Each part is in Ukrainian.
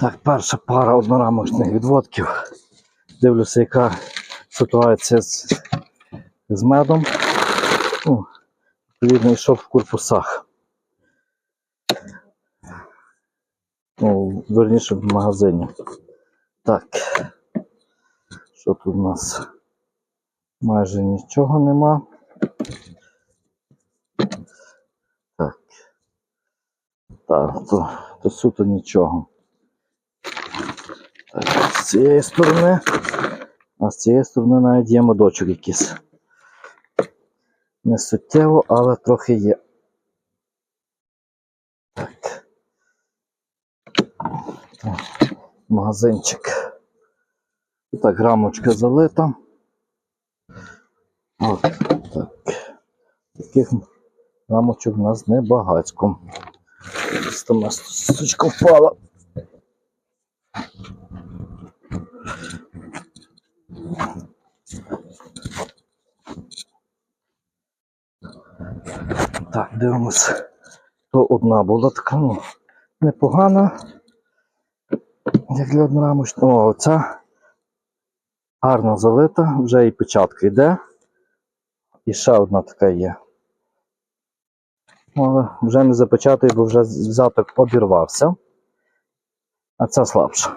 Так, перша пара однорамочних відводків. Дивлюся, яка ситуація з, з медом. Ну, відповідно, йшов в корпусах. Ну, верніше в магазині. Так. Що тут у нас? Майже нічого нема. Так. Так, то, то суто нічого. З цієї сторони. А з цієї сторони навіть є модочок якийсь. Не суттєво, але трохи є. Так. Магазинчик. І так, грамочка залита. От, так. Таких рамочок у нас небагацько. Стома сучка впала. Так, дивимося. То одна була така, ну, непогана. Як для однорамочного. О, оця гарно залита, вже і печатка йде. І ще одна така є. Ну, Але вже не запечатую, бо вже взяток обірвався. А ця слабша.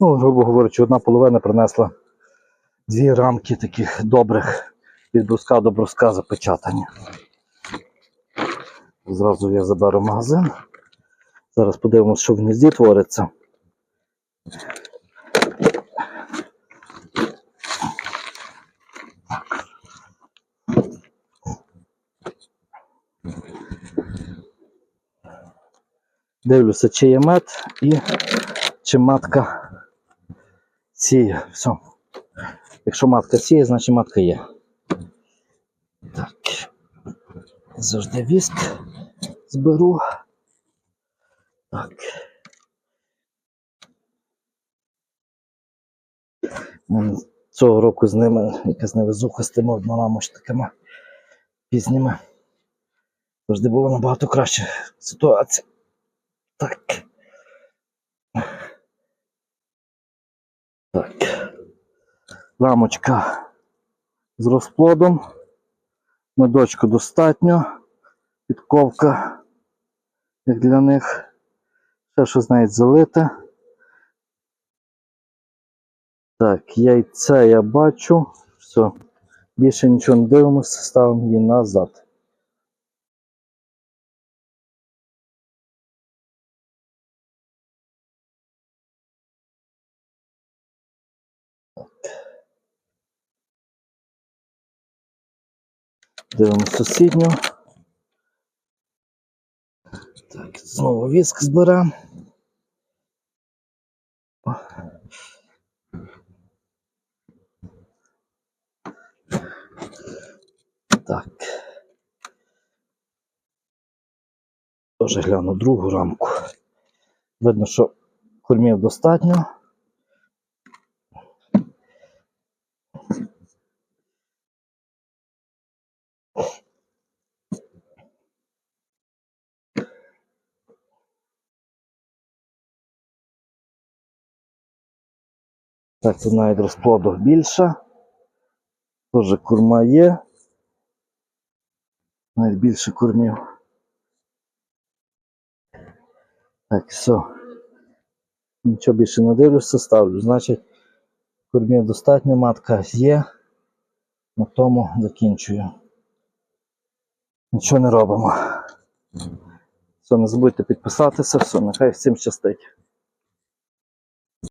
Ну, грубо говорячи, одна половина принесла дві рамки таких добрих від бруска до бруска запечатані. Зразу я заберу магазин. Зараз подивимося, що в гнізді твориться. Дивлюся, чи є мед і чи матка сіє. Все. Якщо матка сіє, значить матка є. Так. Завжди віск зберу. Так. Цього року з ними якась невезуха з тими однорамочниками пізніми. Завжди було набагато краще ситуація. Так. Так. Рамочка з розплодом. Медочку достатньо. Підковка, як для них. Ще щось навіть залите. Так, яйце я бачу. Все. Більше нічого не дивимося, ставимо її назад. Дивимося сусідню. Так, знову віск зберемо. Так. Теж гляну другу рамку. Видно, що кормів достатньо. Так, тут навіть розплоду більше. Теж курма є. Навіть більше кормів. Так, все. Нічого більше не дивлюся, ставлю. Значить, кормів достатньо, матка є. На тому закінчую. Нічого не робимо. Все, не забудьте підписатися, все, нехай всім щастить.